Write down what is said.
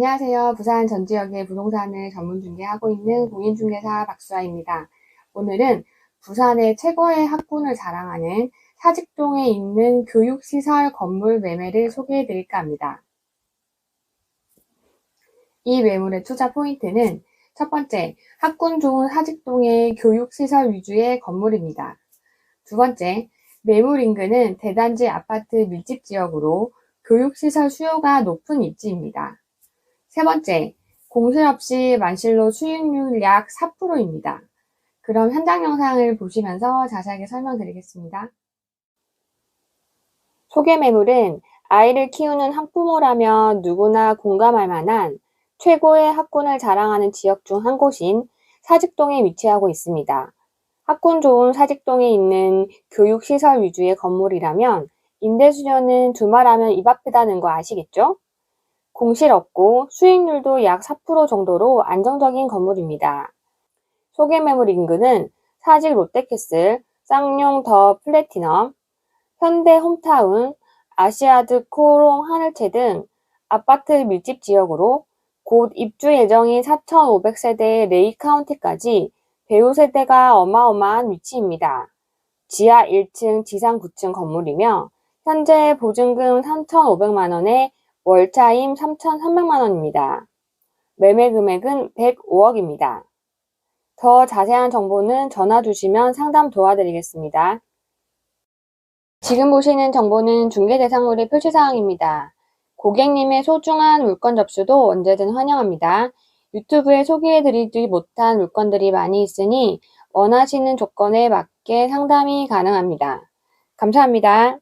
안녕하세요. 부산 전 지역의 부동산을 전문 중개하고 있는 공인중개사 박수아입니다. 오늘은 부산의 최고의 학군을 자랑하는 사직동에 있는 교육시설 건물 매매를 소개해 드릴까 합니다. 이 매물의 투자 포인트는 첫 번째, 학군 좋은 사직동의 교육시설 위주의 건물입니다. 두 번째, 매물 인근은 대단지 아파트 밀집 지역으로 교육시설 수요가 높은 입지입니다. 세 번째, 공실 없이 만실로 수익률 약 4%입니다. 그럼 현장 영상을 보시면서 자세하게 설명드리겠습니다. 소개 매물은 아이를 키우는 학부모라면 누구나 공감할 만한 최고의 학군을 자랑하는 지역 중 한 곳인 사직동에 위치하고 있습니다. 학군 좋은 사직동에 있는 교육시설 위주의 건물이라면 임대 수요는 두말하면 입 아프다는 거 아시겠죠? 공실 없고 수익률도 약 4% 정도로 안정적인 건물입니다. 소개 매물 인근은 사직 롯데캐슬, 쌍용 더 플래티넘, 현대 홈타운, 아시아드 코롱 하늘채 등 아파트 밀집 지역으로 곧 입주 예정인 4,500세대의 레이 카운티까지 배우 세대가 어마어마한 위치입니다. 지하 1층, 지상 9층 건물이며 현재 보증금 3,500만 원에 월차임 3,300만 원입니다. 매매 금액은 105억입니다. 더 자세한 정보는 전화 주시면 상담 도와드리겠습니다. 지금 보시는 정보는 중개 대상물의 표시 사항입니다. 고객님의 소중한 물건 접수도 언제든 환영합니다. 유튜브에 소개해드리지 못한 물건들이 많이 있으니 원하시는 조건에 맞게 상담이 가능합니다. 감사합니다.